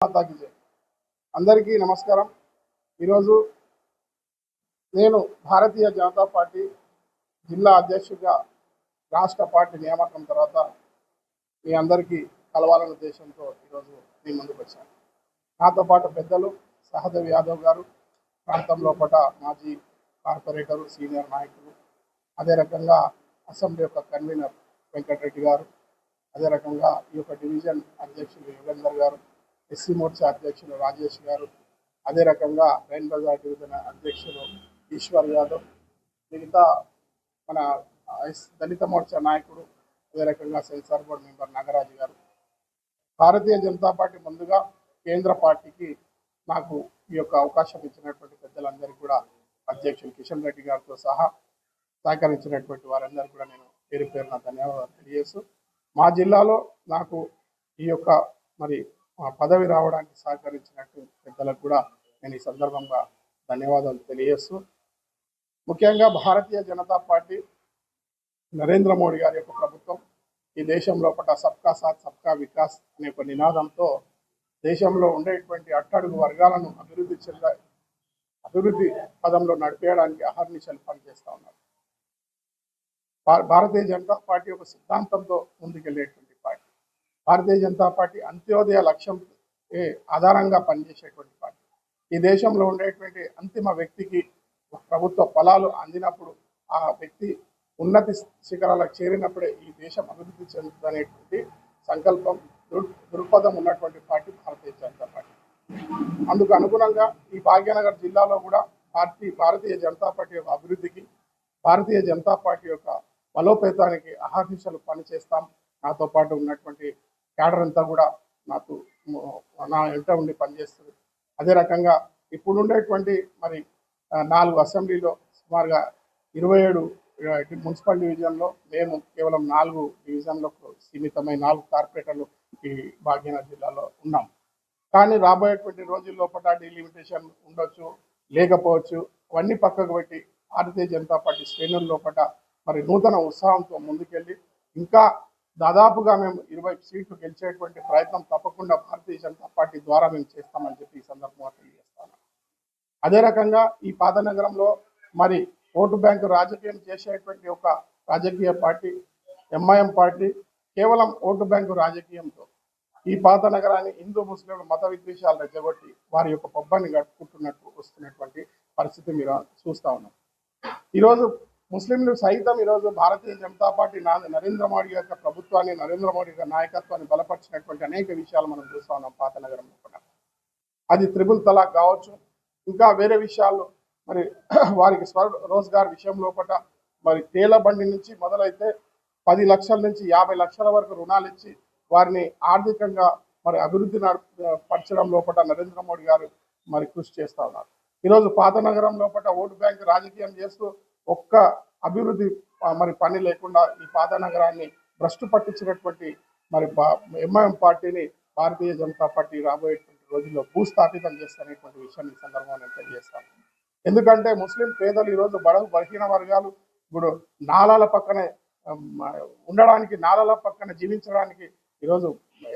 మాతాకి అందరికీ నమస్కారం. ఈరోజు నేను భారతీయ జనతా పార్టీ జిల్లా అధ్యక్షుడిగా రాష్ట్ర పార్టీ నియామకం తర్వాత మీ అందరికీ కలవాలన్న ఉద్దేశంతో ఈరోజు మీ ముందుకు వచ్చాను. నాతో పాటు పెద్దలు సహదేవ్ యాదవ్ గారు ప్రాంతంలో పట మాజీ కార్పొరేటరు సీనియర్ నాయకులు అదే రకంగా అసెంబ్లీ యొక్క కన్వీనర్ వెంకటరెడ్డి గారు అదే రకంగా ఈ యొక్క డివిజన్ అధ్యక్షులు యోగేందర్ గారు ఎస్సీ మోర్చా అధ్యక్షులు రాజేష్ గారు అదే రకంగా రైన్ బజార్ డివిజన్ అధ్యక్షులు ఈశ్వర్ యాదవ్ మిగతా మన ఎస్- దళిత మోర్చా నాయకుడు అదే రకంగా సెన్సార్ బోర్డు మెంబర్ నాగరాజు గారు. భారతీయ జనతా పార్టీ ముందుగా కేంద్ర పార్టీకి నాకు ఈ యొక్క అవకాశం ఇచ్చినటువంటి పెద్దలందరికీ కూడా అధ్యక్షులు కిషన్ రెడ్డి గారితో సహా సహకరించినటువంటి వారందరూ కూడా నేను పేరు పేరున ధన్యవాదాలు తెలియజేస్తూ మా జిల్లాలో నాకు ఈ యొక్క మరి పదవి రావడానికి సహకరించినట్టు పెద్దలకు కూడా నేను ఈ సందర్భంగా ధన్యవాదాలు తెలియజేస్తూ ముఖ్యంగా భారతీయ జనతా పార్టీ నరేంద్ర మోడీ గారి యొక్క ప్రభుత్వం ఈ దేశంలో పట్ల సబ్కా సాత్ సబ్కా వికాస్ అనే ఒక నినాదంతో దేశంలో ఉండేటువంటి అట్టడుగు వర్గాలను అభివృద్ధి చెంద అభివృద్ధి పదంలో నడిపేయడానికి అహర్నిశలు పనిచేస్తూ ఉన్నారు. భారతీయ జనతా పార్టీ ఒక సిద్ధాంతంతో ముందుకెళ్ళేటువంటి భారతీయ జనతా పార్టీ అంత్యోదయ లక్ష్యం ఏ ఆధారంగా పనిచేసేటువంటి పార్టీ. ఈ దేశంలో ఉండేటువంటి అంతిమ వ్యక్తికి ప్రభుత్వ ఫలాలు అందినప్పుడు ఆ వ్యక్తి ఉన్నతి శిఖరాలకు చేరినప్పుడే ఈ దేశం అభివృద్ధి చెందుతుందనేటువంటి సంకల్పం దృ- దృక్పథం ఉన్నటువంటి పార్టీ భారతీయ జనతా పార్టీ. అందుకు అనుగుణంగా ఈ భాగ్యనగర్ జిల్లాలో కూడా పార్టీ భారతీయ జనతా పార్టీ యొక్క అభివృద్ధికి భారతీయ జనతా పార్టీ యొక్క బలోపేతానికి అహర్నిశలు పనిచేస్తాం. నాతో పాటు ఉన్నటువంటి క్యాడర్ అంతా కూడా నాకు నా వెంట ఉండి పనిచేస్తుంది. అదే రకంగా ఇప్పుడు ఉండేటువంటి మరి నాలుగు అసెంబ్లీలో సుమారుగా ఇరవై ఏడు మున్సిపల్ డివిజన్లో మేము కేవలం నాలుగు డివిజన్లకు సీమితమైన నాలుగు కార్పొరేటర్లు ఈ భాగ్యనగర్ జిల్లాలో ఉన్నాం. కానీ రాబోయేటువంటి రోజుల్లో పట డిలిమిటేషన్ ఉండొచ్చు లేకపోవచ్చు అవన్నీ పక్కకు పెట్టి భారతీయ జనతా పార్టీ శ్రేణుల లోపల మరి నూతన ఉత్సాహంతో ముందుకెళ్ళి ఇంకా దాదాపుగా మేము ఇరవై సీట్లు గెలిచేటువంటి ప్రయత్నం తప్పకుండా భారతీయ జనతా పార్టీ ద్వారా మేము చేస్తామని చెప్పి ఈ సందర్భంగా తెలియజేస్తాను. అదే రకంగా ఈ పాత నగరంలో మరి ఓటు బ్యాంకు రాజకీయం చేసేటువంటి ఒక రాజకీయ పార్టీ ఎంఐఎం పార్టీ కేవలం ఓటు బ్యాంకు రాజకీయంతో ఈ పాత నగరాన్ని హిందూ ముస్లింల మత విద్వేషాలు రెచ్చగొట్టి వారి యొక్క పబ్బాన్ని గడుపుకుంటున్నట్టు వస్తున్నటువంటి పరిస్థితి మీరు చూస్తా ఉన్నాం. ఈరోజు ముస్లింలు సైతం ఈరోజు భారతీయ జనతా పార్టీ నా- నరేంద్ర మోడీ యొక్క ప్రభుత్వాన్ని నరేంద్ర మోడీ యొక్క నాయకత్వాన్ని బలపరిచినటువంటి అనేక విషయాలు మనం చూస్తా ఉన్నాం పాత నగరంలో కూడా అది త్రిబుల్ తలాక్ కావచ్చు ఇంకా వేరే విషయాలు. మరి వారికి స్వ రోజ్గార్ విషయం లోపల మరి తేల బండి నుంచి మొదలైతే పది లక్షల నుంచి యాభై లక్షల వరకు రుణాలు ఇచ్చి వారిని ఆర్థికంగా మరి అభివృద్ధి పరచడం లోపల నరేంద్ర మోడీ గారు మరి కృషి చేస్తా ఉన్నారు. ఈరోజు పాత నగరం లోపల ఓటు బ్యాంక్ రాజకీయం చేస్తూ ఒక్క అభివృద్ధి మరి పని లేకుండా ఈ పాత నగరాన్ని భ్రష్టు పట్టించినటువంటి మరి ఎంఐఎం పార్టీని భారతీయ జనతా పార్టీ రాబోయేటువంటి రోజుల్లో భూస్థాపితం చేస్తానేటువంటి విషయాన్ని ఈ సందర్భంగా నేను తెలియజేస్తాను. ఎందుకంటే ముస్లిం పేదలు ఈరోజు బడవు బలహీన వర్గాలు ఇప్పుడు నాలాల పక్కనే ఉండడానికి నాలాల పక్కన జీవించడానికి ఈరోజు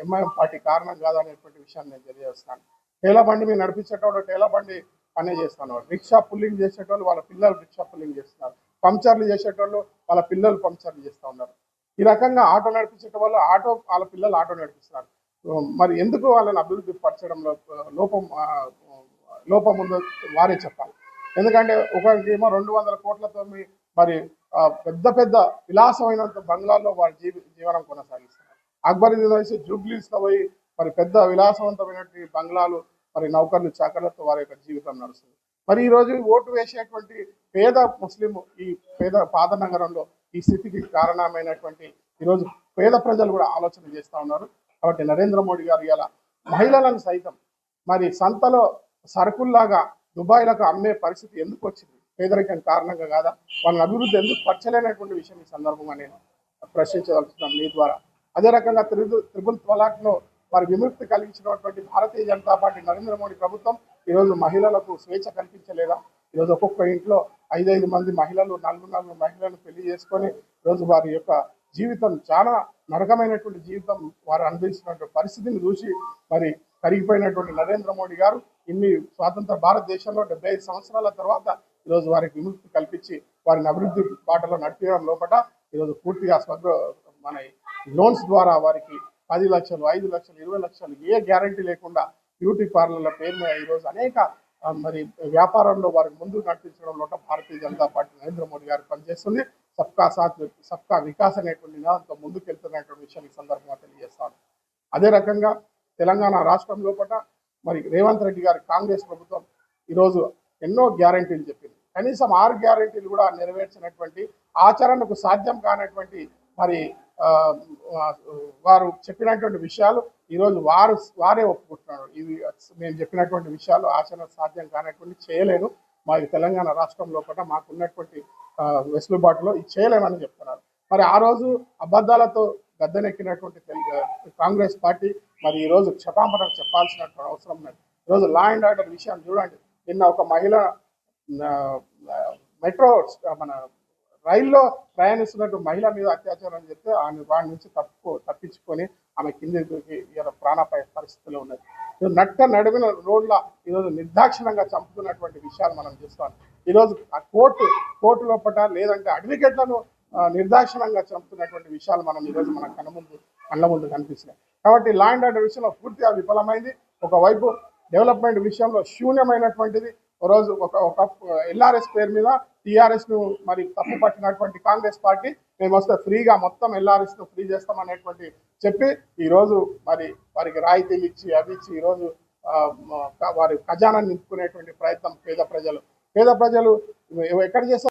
ఎంఐఎం పార్టీ కారణం కాదనేటువంటి విషయాన్ని నేను తెలియజేస్తాను. టేలా బండి మీద టేలబండి టేలా బండి పనే చేస్తాను రిక్షా పుల్లింగ్ చేసేటోళ్ళు వాళ్ళ పిల్లలు రిక్షా పుల్లింగ్ చేస్తున్నారు. పంచర్లు చేసేటోళ్ళు వాళ్ళ పిల్లలు పంచర్లు చేస్తూ ఉన్నారు. ఈ రకంగా ఆటో నడిపించే వాళ్ళు ఆటో వాళ్ళ పిల్లలు ఆటో నడిపిస్తున్నారు. మరి ఎందుకు వాళ్ళని అభివృద్ధి పరచడంలో లోపం లోపం ఉందో వారే చెప్పాలి. ఎందుకంటే ఒకరికి ఏమో రెండు వందల కోట్లతో మరి పెద్ద పెద్ద విలాసమైనంత బంగ్లాల్లో వారి జీవి జీవనం కొనసాగిస్తున్నారు. అక్బర్ వయసు జూబ్లీస్లో పోయి మరి పెద్ద విలాసవంతమైనటువంటి బంగ్లాలు మరి నౌకర్లు చాకర్లతో వారి యొక్క జీవితం నడుస్తుంది. మరి ఈ రోజు ఓటు వేసేటువంటి పేద ముస్లిం ఈ పేద పాత నగరంలో ఈ స్థితికి కారణమైనటువంటి ఈరోజు పేద ప్రజలు కూడా ఆలోచన చేస్తా ఉన్నారు. కాబట్టి నరేంద్ర మోడీ గారు ఇలా మహిళలను సైతం మరి సంతలో సరుకుల్లాగా దుబాయ్లకు అమ్మే పరిస్థితి ఎందుకు వచ్చింది? పేదరికం కారణంగా కాదా? వాళ్ళని అభివృద్ధి ఎందుకు పరచలేనటువంటి విషయం ఈ సందర్భంగా నేను ప్రశ్నించదలుచున్నాను మీ ద్వారా. అదే రకంగా త్రిబుల్ త్రిబుల్ తలాక్లో మరి విముక్తి కలిగించినటువంటి భారతీయ జనతా పార్టీ నరేంద్ర మోడీ ప్రభుత్వం ఈరోజు మహిళలకు స్వేచ్ఛ కల్పించలేదా? ఈరోజు ఒక్కొక్క ఇంట్లో ఐదైదు మంది మహిళలు నలుగురు నలుగురు మహిళలను పెళ్ళి చేసుకొని ఈరోజు వారి యొక్క జీవితం చాలా నరకమైనటువంటి జీవితం వారు అనుభవిస్తున్నటువంటి పరిస్థితిని చూసి మరి కరిగిపోయినటువంటి నరేంద్ర మోడీ గారు ఇన్ని స్వాతంత్ర భారతదేశంలో డెబ్బై ఐదు సంవత్సరాల తర్వాత ఈరోజు వారికి విముక్తి కల్పించి వారిని అభివృద్ధి బాటలో నడిపించడం లోపల ఈరోజు పూర్తిగా స్వగ్ర మన లోన్స్ ద్వారా వారికి పది లక్షలు ఐదు లక్షలు ఇరవై లక్షలు ఏ గ్యారంటీ లేకుండా బ్యూటీ పార్లర్ల పేరు మీద ఈరోజు అనేక మరి వ్యాపారంలో వారికి ముందు నడిపించడంలో భారతీయ జనతా పార్టీ నరేంద్ర మోడీ గారు పనిచేస్తుంది. సబ్కా సాత్ సబ్కా వికాస్ అనేటువంటి నినాదంతో ముందుకు విషయాన్ని సందర్భంగా తెలియజేస్తాను. అదే రకంగా తెలంగాణ రాష్ట్రం లోపల మరి రేవంత్ రెడ్డి గారి కాంగ్రెస్ ప్రభుత్వం ఈరోజు ఎన్నో గ్యారంటీలు చెప్పింది. కనీసం ఆరు గ్యారంటీలు కూడా నెరవేర్చినటువంటి ఆచరణకు సాధ్యం కానటువంటి మరి వారు చెప్పినటువంటి విషయాలు ఈరోజు వారు వారే ఒప్పుకుంటున్నారు. ఇవి మేము చెప్పినటువంటి విషయాలు ఆచరణ సాధ్యం కానటువంటి చేయలేను. మా తెలంగాణ రాష్ట్రంలో కూడా మాకు ఉన్నటువంటి వెసులుబాటులో ఇది చేయలేమని చెప్తున్నారు. మరి ఆ రోజు అబద్ధాలతో గద్దెనెక్కినటువంటి కాంగ్రెస్ పార్టీ మరి ఈరోజు రోజు క్షమాపణ చెప్పాల్సినటువంటి అవసరం ఉన్నది. ఈరోజు లా అండ్ ఆర్డర్ విషయం చూడండి. నిన్న ఒక మహిళ మెట్రో మన రైల్లో ప్రయాణిస్తున్నట్టు మహిళ మీద అత్యాచారం చెప్తే ఆమె వాడి నుంచి తప్పు తప్పించుకొని ఆమె కింద దూకి ఇలా ప్రాణాపాయ పరిస్థితిలో ఉన్నది. నట్ట నడుమిన రోడ్ల ఈరోజు నిర్దాక్షిణంగా చంపుతున్నటువంటి విషయాలు మనం చూస్తాం. ఈరోజు ఆ కోర్టు కోర్టు లోపల లేదంటే అడ్వకేట్లను నిర్దాక్షిణంగా చంపుతున్నటువంటి విషయాలు మనం ఈరోజు మన కనుముందు కళ్ళ ముందు కనిపిస్తున్నాయి. కాబట్టి లా అండ్ ఆర్డర్ విషయంలో పూర్తిగా విఫలమైంది. ఒకవైపు డెవలప్మెంట్ విషయంలో శూన్యమైనటువంటిది. ఒక రోజు ఒక ఒక ఎల్ఆర్ఎస్ పేరు మీద టీఆర్ఎస్ను మరి తప్పు పట్టినటువంటి కాంగ్రెస్ పార్టీ మేము వస్తే ఫ్రీగా మొత్తం ఎల్ఆర్ఎస్ను ఫ్రీ చేస్తామనేటువంటి చెప్పి ఈ రోజు మరి వారికి రాయితీలు ఇచ్చి అవి ఇచ్చి ఈ రోజు ఆ, వారి ఖజానా నింపుకునేటువంటి ప్రయత్నం పేద ప్రజలు. పేద ప్రజలు ఎక్కడ చేస్తారు